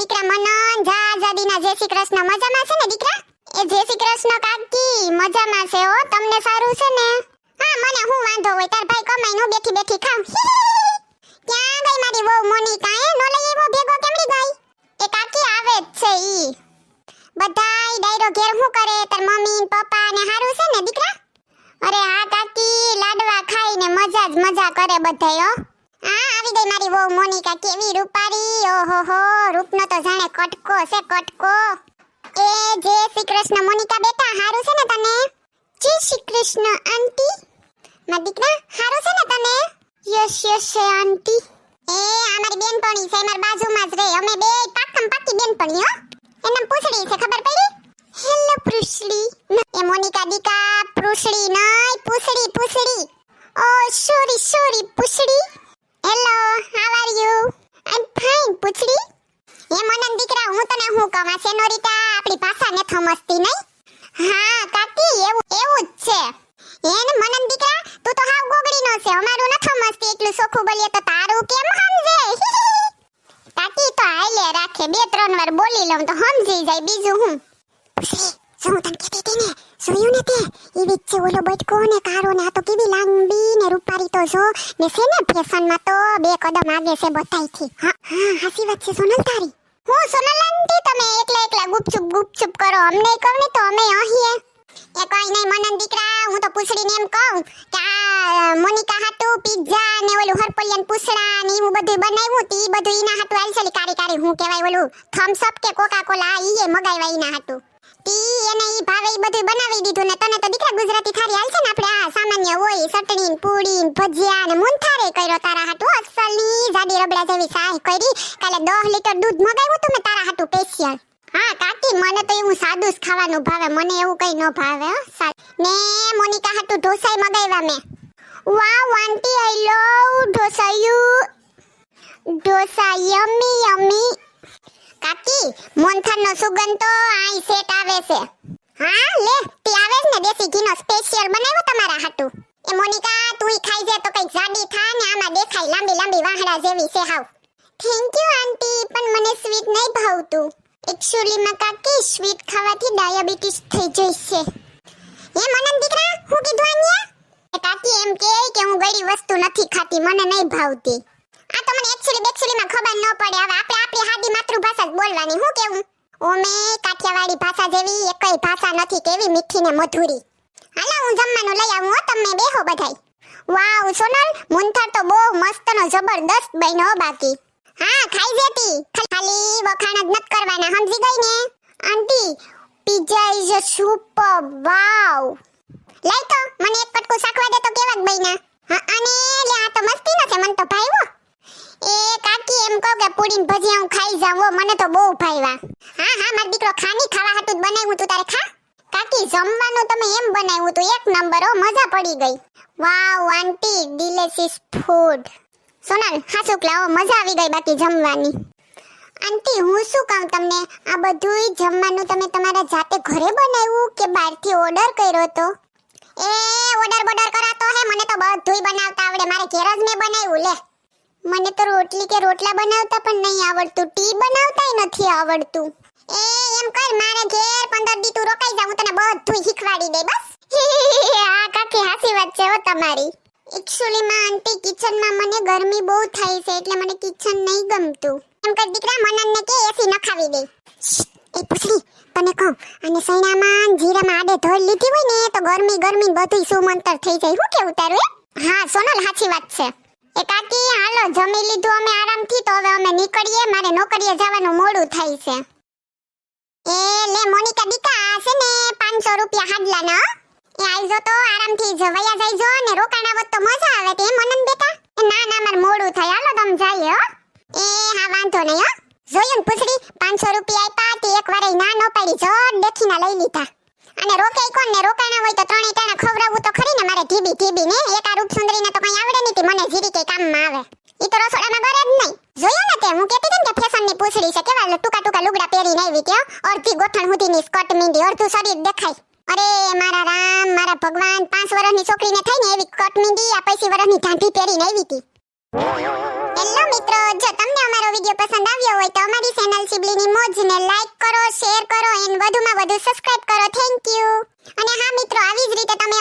દીકરા મનન જા જાદીના જય શ્રી કૃષ્ણ. મજામાં છે ને દીકરા? એ જય શ્રી કૃષ્ણ કાકી, મજામાં છે હો. તમને સારું છે ને? હા, મને હું વાંધો હોય, તાર ભાઈ કમાઈ નો બેઠી બેઠી ખાઉં. ક્યાં ગઈ મારી વહુ મોનિકા એ નો લઈ આવ્યો ભેગો? કેમડી ગઈ? એ કાકી આવે જ છે ઈ. બધાય ડાયરો ઘેર હું કરે? તાર મમ્મી પપ્પા ને હારું છે ને દીકરા? અરે હા કાકી, લાડવા ખાઈને મજા જ મજા કરે બધાય, હો. હા, આવી ગઈ મારી વહુ મોનિકા, કેવી રૂપારી ઓહો હો રૂપનો કટકો છે, કટકો. એ જય શ્રી કૃષ્ણ મોનિકા બેટા, હારું છે ને તને? જય શ્રી કૃષ્ણ આંટી? મારા દીકરા, હારું છે ને તને? યસ યસ છે આંટી. એ અમારી બેનપણી છે મારી બાજુમાં જ રહે. અમે બે પાકમ પાકી બેનપણી, હો. એનું પૂછડી છે, ખબર પડી? હેલો પૂછડી. એ મોનિકા દીકા, પૂછડી નહીં, પૂછડી પૂછડી. ઓ sorry sorry પૂછડી hello how are you I fine પૂછડી એ મનન દીકરા હું કહું સેનોરિટા આપણી ભાષાને થમસતી નહીં. હા, કાકી, એવું એવું જ છે. એને મનન દીકરા, તું તો હાવ ગોગડીનો છે. અમારું ન થમસતી, એટલું સોખું બોલીએ તો તારું કેમ સમજે? કાકી, તો હાલે, રાખે. બે, ત્રણ વાર બોલી લઉં તો સમજી જાય. બીજું હું? શું તને કહેતી હતી ને? જોયું ને તે? એ વચ્ચે ઓલો બટકો ને કારો ને આ તો કેવી લાંબી ને રૂપારી તો જો ને છે ને ફેશનમાં તો બે કદમ આગે છે બતાઈથી હા હા, હાસી વાત છે સોનલ તારી. હું સોનલ આંટી તમે એકલા એકલા ગુપચુપ ગુપચુપ કરો. અમને કહો ને તો અમે અહીં એ. કઈ નહીં, મનન દીકરા, હું તો પૂછડીને એમ કહું કે આ મોનિકા હાટું પિઝા ને ઓલું હરપલિયન પૂછડા ને એવું બધું બનાવ્યું તી. બધું ઈના આવી છે કારી કારી હું કહેવાય ઓલું થમ્સ અપ કે કોકા કોલા એ મગાવ્યા ઈના હાટુ. તી એને ઈ ભાવે ઈ બધું બનાવી દીધું ને તને તો દીકરા ગુજરાતી થારી હાલશે ને આપણે આ સામાન્ય હોય ચટણી પૂડી ભજીયા ને મુંથારે કર્યો તારા હાટુ, અસલી જાડી રબડા જેવી સાહ કરી. કાલે 10 લીટર દૂધ મગાવ્યું તું મેં તારા હાટુ સ્પેશિયલ હા, કાકી, મને તો એવું સાદું જ ખાવાનું ભાવે, મને એવું કઈ ન ભાવે, હો ને મોનિકા હાટુ ઢોસાઈ મગાવ્યા મેં. વાવ, આંટી આઈ લવ ઢોસાયું. ઢોસા યમી યમી કાકી મોનથાનો સુગંધ તો આઈ સેટ આવે છે. હા, લે, તે આવે છે ને, દેશી ઘીનો સ્પેશિયલ બનાવ્યો તમારા હાટુ. એ મોનિકા તું ખાઈ જાય તો કઈ જાડી થા ને આમાં દેખાય લાંબી લાંબી વાહડા જેવી છે હાવ. થેન્ક યુ આંટી પણ મને સ્વીટ નહીં ભાવતું. એકચ્યુઅલી માં કાકી સ્વીટ ખાવાથી ડાયાબિટીસ થઈ જશે એ મનન દીકરા, હું કીધું આન્યા કાકી એમ કે કે હું ગળી વસ્તુ નથી ખાતી, મને નહીં ભાવતી. આ તો મને એક્ચ્યુઅલી બેક્ચ્યુઅલી માં ખબર ન પડે. હવે આપણે આપણી હાદી માતૃભાષા જ બોલવાની હું કેવું? ઓમે કાઠિયાવાડી ભાષા જેવી એકય ભાષા નથી કેવી મીઠી ને મધુરી. હાલા, હું જમવાનું લઈ આવું હો, તમે બેહો બધાય. વાવ, સોનલ, મુંથર તો બહુ મસ્તનો જબરદસ્ત બન્યો બાકી. હા, ખાઈ જતી ખાલી વખાણ જ નત કરવાના, સમજી ગઈ ને? Aunty pizza is super wow. લઈ તો, મને એક કટકું શાકવા દે તો કેવાક બઈના હા, અને લે, આ તો મસ્તી નથી, મને તો ભાઈવો એ કાકી એમ કહો કે પૂડીને ભજીયા હું ખાઈ જાઉં હો, મને તો બહુ ભાઈવા હા હા મારો દીકરો ખાની ખાવા હતું જ બનાવ્યું તું તારે ખા. કાકી જમવાનું તમે એમ બનાવ્યું તું એક નંબર હો મજા પડી ગઈ. Wow aunty delicious food Sonal હાસુક લાવો મજા આવી ગઈ બાકી જમવાની. આંટી હું શું કહું તમને? આ બધુંય જમવાનું તમે તમારા જાતે ઘરે બનાવ્યું કે બહારથી ઓર્ડર કર્યો તો એ ઓર્ડર બોર્ડર કરાતો હે મને તો બધુંય બનાવતા આવડે. મારે ઘેર જ મેં બનાવ્યું લે. મને તો રોટલી કે રોટલા બનાવતા પણ નહીં આવડતું. ટી બનાવતાય નથી આવડતું. એ, એમ કર, મારે ઘેર 15 દી તું રોકાઈ જા, હું તને બધું શીખવાડી દે બસ. આ કાકી હાસી વાત છે હો તમારી. એક્ચ્યુઅલી માં આંટી કિચનમાં મને ગરમી બહુ થાય છે, એટલે મને કિચન નહીં ગમતું. એમ કર, દીકરા મનનને કે, એસી નખાવી દે. એ પૂછડી, તને કહું અને સૈણામાં જીરામાં આડે ધોઈ લીધી હોય ને, તો ગરમી ગરમી બધું સુમંતર થઈ જાય. હું કેવું તારું હા, સોનલ સાચી વાત છે. એ કાકી, હાલો, જમી લીધું, અમે આરામથી, તો હવે અમે નીકળીએ. મારે નોકરીએ જવાનું મોડું થાય છે. એ, લે, મોનિકા દીકા, આ ને 500 રૂપિયા હાડલા ના એ આઈજો તો, આરામથી જવાયા જાયજો ને રોકાણાવત તો મજા આવે તે મનન બેટા? એ ના ના, મારે મોડું થાય. હાલો તમ જઈએ, હો. એ, હા, વાંધો નહીં, હો. જોયું ને, પૂછડી 500 રૂપિયા આપ્યા તે એક વારે ના નો પાડી જડ દેખીના લઈ લીધા. અને રોકાઈ કોણ ને, રોકાણા હોય તો ત્રણે ટાણા ખવડાવવું તો ખરી ને મારે ઢીબી ઢીબી ને? એક રૂપ સુંદરીને તો નહીં તે મને જીરી કે કામમાં આવે, ઈ તો રસોડામાં ઘરે જ નહીં. જોયો ને તે, હું કેતી હતી કે ફેશનની પૂછડી છે, કેવા ટૂંકા ટૂંકા લુગડા પહેરીને આવી ત્યાં અડધી ગોઠણ સુધીની સ્કર્ટ મીંડી, અડધું શરીર દેખાય. અરે, મારા રામ, મારા ભગવાન, પાંચ વર્ષની છોકરીને થઈને એવી સ્કર્ટ મીંડી, આ પૈસી વર્ષની ઢાંઢી પહેરીને આવી હતી. હેલો મિત્રો, જો તમને અમારો વિડિયો પસંદ આવ્યો હોય તો અમારી ચેનલ સિબલીની મોજને લાઈક કરો શેર કરો એન્ડ વધુમાં વધુ સબસ્ક્રાઇબ કરો. થેન્ક યુ અને હા મિત્રો, આવી જ રીતે તમે